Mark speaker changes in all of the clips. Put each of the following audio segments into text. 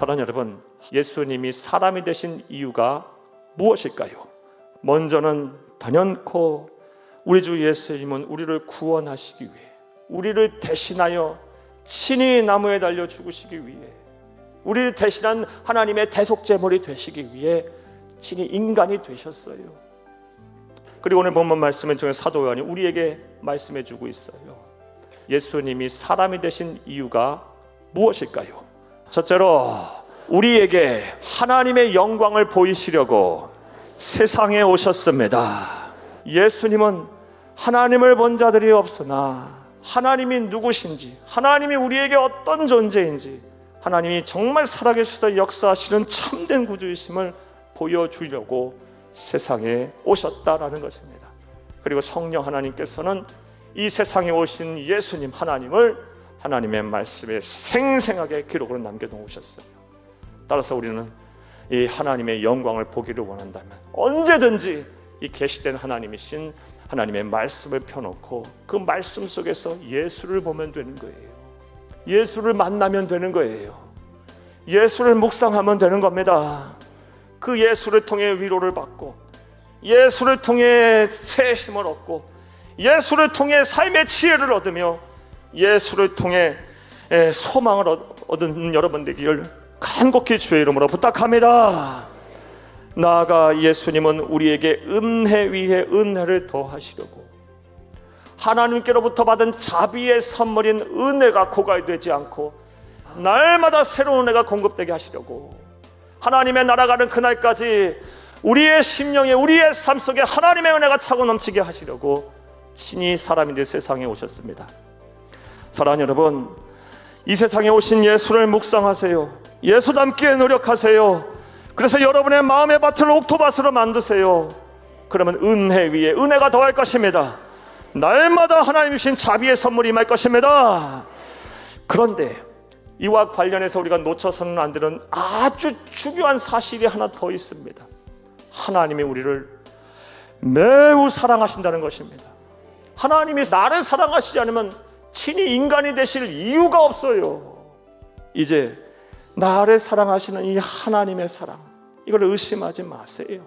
Speaker 1: 사랑하는 여러분, 예수님이 사람이 되신 이유가 무엇일까요? 먼저는 단연코 우리 주 예수님은 우리를 구원하시기 위해 우리를 대신하여 친히 나무에 달려 죽으시기 위해 우리를 대신한 하나님의 대속제물이 되시기 위해 친히 인간이 되셨어요. 그리고 오늘 본문 말씀을 통해 사도 요한이 우리에게 말씀해 주고 있어요. 예수님이 사람이 되신 이유가 무엇일까요? 첫째로 우리에게 하나님의 영광을 보이시려고 세상에 오셨습니다. 예수님은 하나님을 본 자들이 없으나 하나님이 누구신지, 하나님이 우리에게 어떤 존재인지, 하나님이 정말 살아계셔서 역사하시는 참된 구주이심을 보여주려고 세상에 오셨다라는 것입니다. 그리고 성령 하나님께서는 이 세상에 오신 예수님 하나님을 하나님의 말씀에 생생하게 기록으로 남겨놓으셨어요. 따라서 우리는 이 하나님의 영광을 보기를 원한다면 언제든지 이 계시된 하나님이신 하나님의 말씀을 펴놓고 그 말씀 속에서 예수를 보면 되는 거예요. 예수를 만나면 되는 거예요. 예수를 묵상하면 되는 겁니다. 그 예수를 통해 위로를 받고 예수를 통해 새 힘을 얻고 예수를 통해 삶의 지혜를 얻으며 예수를 통해 에, 소망을 얻- 얻은 여러분 되기를 간곡히 주의 이름으로 부탁합니다. 나아가 예수님은 우리에게 은혜 위에 은혜를 더하시려고 하나님께로부터 받은 자비의 선물인 은혜가 고갈되지 않고 날마다 새로운 은혜가 공급되게 하시려고 하나님의 나라가는 그날까지 우리의 심령에 우리의 삶 속에 하나님의 은혜가 차고 넘치게 하시려고 친히 사람이 될 세상에 오셨습니다. 사랑하는 여러분, 이 세상에 오신 예수를 묵상하세요. 예수 닮기에 노력하세요. 그래서 여러분의 마음의 밭을 옥토밭으로 만드세요. 그러면 은혜 위에 은혜가 더할 것입니다. 날마다 하나님 주신 자비의 선물이 임할 것입니다. 그런데 이와 관련해서 우리가 놓쳐서는 안 되는 아주 중요한 사실이 하나 더 있습니다. 하나님이 우리를 매우 사랑하신다는 것입니다. 하나님이 나를 사랑하시지 않으면 친히 인간이 되실 이유가 없어요. 이제 나를 사랑하시는 이 하나님의 사랑 이걸 의심하지 마세요.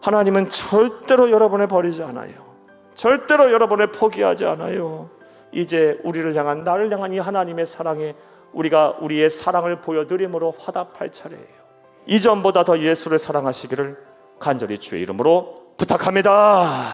Speaker 1: 하나님은 절대로 여러분을 버리지 않아요. 절대로 여러분을 포기하지 않아요. 이제 우리를 향한 나를 향한 이 하나님의 사랑에 우리가 우리의 사랑을 보여드림으로 화답할 차례예요. 이전보다 더 예수를 사랑하시기를 간절히 주의 이름으로 부탁합니다.